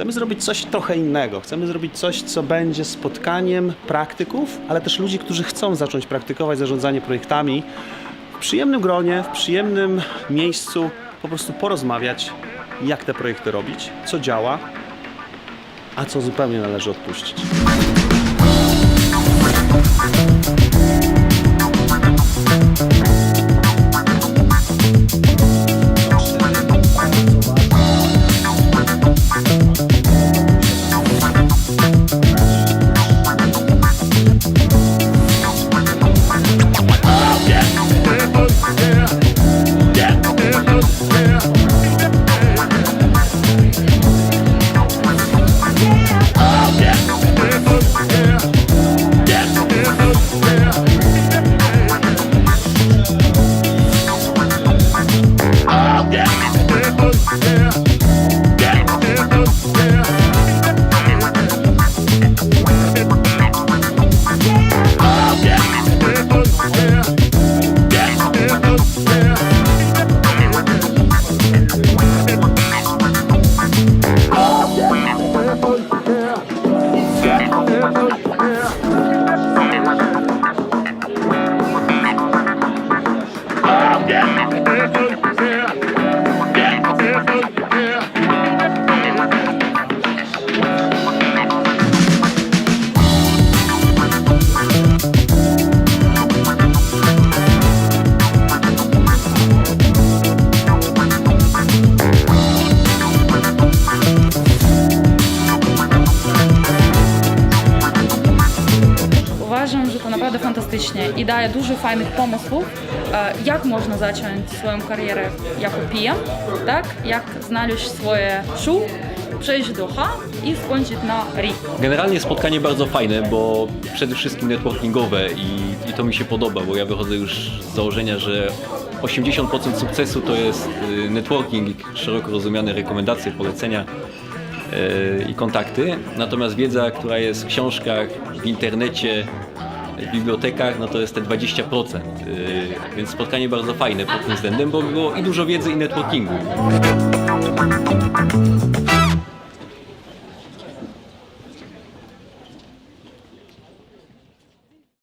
Chcemy zrobić coś trochę innego. Chcemy zrobić coś, co będzie spotkaniem praktyków, ale też ludzi, którzy chcą zacząć praktykować zarządzanie projektami w przyjemnym gronie, w przyjemnym miejscu, po prostu porozmawiać, jak te projekty robić, co działa, a co zupełnie należy odpuścić. Yeah. Uważam, że to naprawdę fantastycznie i daje dużo fajnych pomysłów, e, jak można zacząć swoją karierę jako PM, tak? Jak znaleźć swoje szół, przejść do H i skończyć na RI. Generalnie spotkanie bardzo fajne, bo przede wszystkim networkingowe i, i to mi się podoba, bo ja wychodzę już z założenia, że 80% sukcesu to jest y, networking, szeroko rozumiane rekomendacje, polecenia i kontakty. Natomiast wiedza, która jest w książkach, w internecie, w bibliotekach, no to jest te 20%. y, Więc spotkanie bardzo fajne pod tym względem, bo było i dużo wiedzy i networkingu.